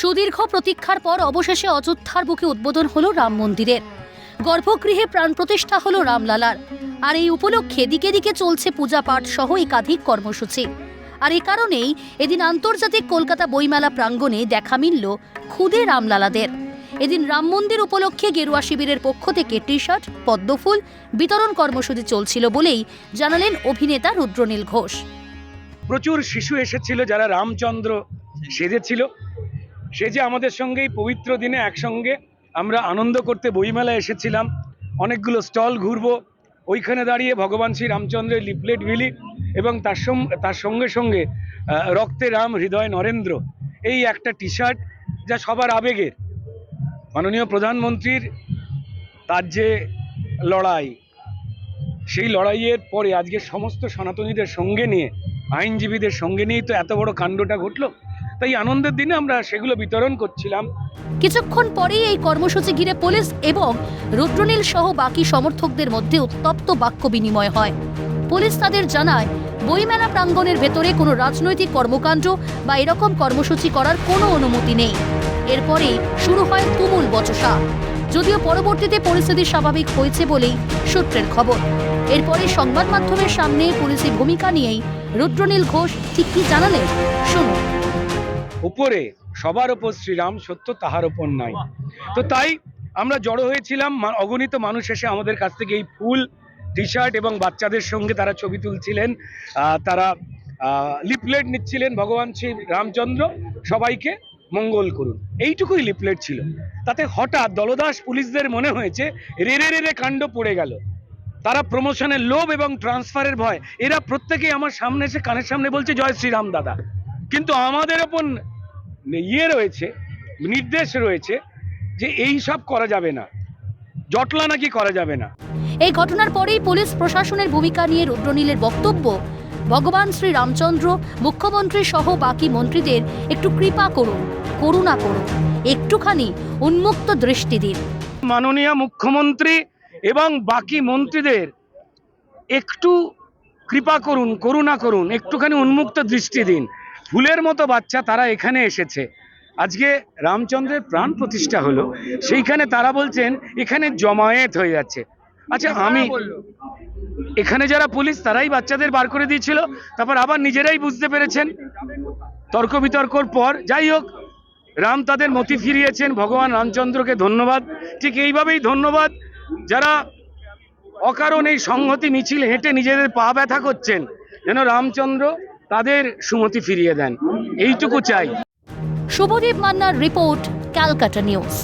সুদীর্ঘ প্রতীক্ষার পর অবশেষে অযোধ্যার বুকে উদ্বোধন হলো রাম মন্দিরের। গর্ভগৃহে প্রাণ প্রতিষ্ঠা হলো রামলালার। আর এই উপলক্ষে দিকে দিকে চলছে পূজা পাঠ সহ একাধিক কর্মসূচি। আর এ কারণেই এদিন আন্তর্জাতিক কলকাতা বইমেলা প্রাঙ্গণে দেখা মিলল খুদে রামলালাদের। এদিন রাম মন্দির উপলক্ষে গেরুয়া শিবিরের পক্ষ থেকে টি শার্ট পদ্মফুল বিতরণ কর্মসূচি চলছিল বলেই জানালেন অভিনেতা রুদ্রনীল ঘোষ। প্রচুর শিশু এসেছিল যারা রামচন্দ্র সেজেছিল। সে যে আমাদের সঙ্গে এই পবিত্র দিনে একসঙ্গে আমরা আনন্দ করতে বইমেলা এসেছিলাম। অনেকগুলো স্টল ঘুরবো। ওইখানে দাঁড়িয়ে ভগবান শ্রী রামচন্দ্রের লিফলেট বিলি এবং তার তার সঙ্গে সঙ্গে রক্তে রাম হৃদয় নরেন্দ্র। এই একটা টি শার্ট যা সবার আবেগের। মাননীয় প্রধানমন্ত্রীর তার যে লড়াই, সেই লড়াইয়ের পরে আজকে সমস্ত সনাতনীদের সঙ্গে নিয়ে, আইনজীবীদের সঙ্গে নিয়েই তো এত বড় কাণ্ডটা ঘটলো? তাই আনন্দের দিনে আমরা সেগুলো বিতরণ করছিলাম। কিছুক্ষণ পরেই এই কর্মসূচি ঘিরে পুলিশ এবং রুদ্রনীল সহ বাকি সমর্থকদের মধ্যে উত্তপ্ত বাক্য বিনিময় হয়। পুলিশ তাদের জানায়, বইমেলা প্রাঙ্গণের ভেতরে কোনো রাজনৈতিক কর্মকাণ্ড বা এরকম কর্মসূচি করার কোনো অনুমতি নেই। এরপরেই শুরু হয় তুমুল বচসা। যদিও পরবর্তীতে পরিস্থিতি স্বাভাবিক হয়েছে বলেই সূত্রের খবর। এরপরে সংবাদ মাধ্যমের সামনে পুলিশের ভূমিকা নিয়েই রুদ্রনীল ঘোষ ঠিক কি জানালেন? শুনুন। উপরে, সবার ওপর শ্রীরাম, সত্য তাহার ওপর নাই। তো তাই আমরা জড়ো হয়েছিলাম অগণিত মানুষ এসে আমাদের কাছ থেকে এই ফুল টি শার্ট এবং বাচ্চাদের সঙ্গে তারা ছবি তুলছিলেন। তারা লিপলেট নিচ্ছিলেন ভগবান শ্রী রামচন্দ্র সবাইকে মঙ্গল করুন। এইটুকুই লিপলেট ছিল। তাতে হঠাৎ দলদাস পুলিশদের মনে হয়েছে রেরে রেরে কাণ্ড পড়ে গেল। তারা প্রমোশনের লোভ এবং ট্রান্সফারের ভয়, এরা প্রত্যেকেই আমার সামনে এসে কানের সামনে বলছে, জয় শ্রীরাম দাদা। কিন্তু আমাদের ওপর ইয়ে রয়েছে নির্দেশ রয়েছে যে এই সব করা যাবে না। জটলা নাকি করা যাবে না। এই ঘটনার পরেই পুলিশ প্রশাসনের ভূমিকা নিয়ে রুদ্রনীলের বক্তব্য। ভগবান শ্রী রামচন্দ্র মুখ্যমন্ত্রী সহ বাকি মন্ত্রীদের একটু কৃপা করুন করুণা করুন একটুখানি উন্মুক্ত দৃষ্টি দিন। মাননীয় মুখ্যমন্ত্রী এবং বাকি মন্ত্রীদের একটু কৃপা করুন করুণা করুন একটুখানি উন্মুক্ত দৃষ্টি দিন। ফুলের মতো বাচ্চা তারা এখানে এসেছে। আজকে রামচন্দ্রের প্রাণ প্রতিষ্ঠা হলো সেইখানে তারা বলছেন এখানে জমায়েত হয়ে যাচ্ছে। আচ্ছা আমি এখানে যারা পুলিশ তারাই বাচ্চাদের বার করে দিয়েছিল তারপর আবার নিজেরাই বুঝতে পেরেছেন। তর্ক বিতর্কর পর যাই হোক রাম তাদের মতি ফিরিয়েছেন ভগবান রামচন্দ্রকে ধন্যবাদ। ঠিক এইভাবেই ধন্যবাদ যারা অকারণ এই সংহতি মিছিল হেঁটে নিজেদের পা ব্যথা করছেন যেন রামচন্দ্র তাদের সুমতি ফিরিয়ে দেন। এইটুকু চাই। শুভদীপ মান্নার রিপোর্ট ক্যালকাটা নিউজ।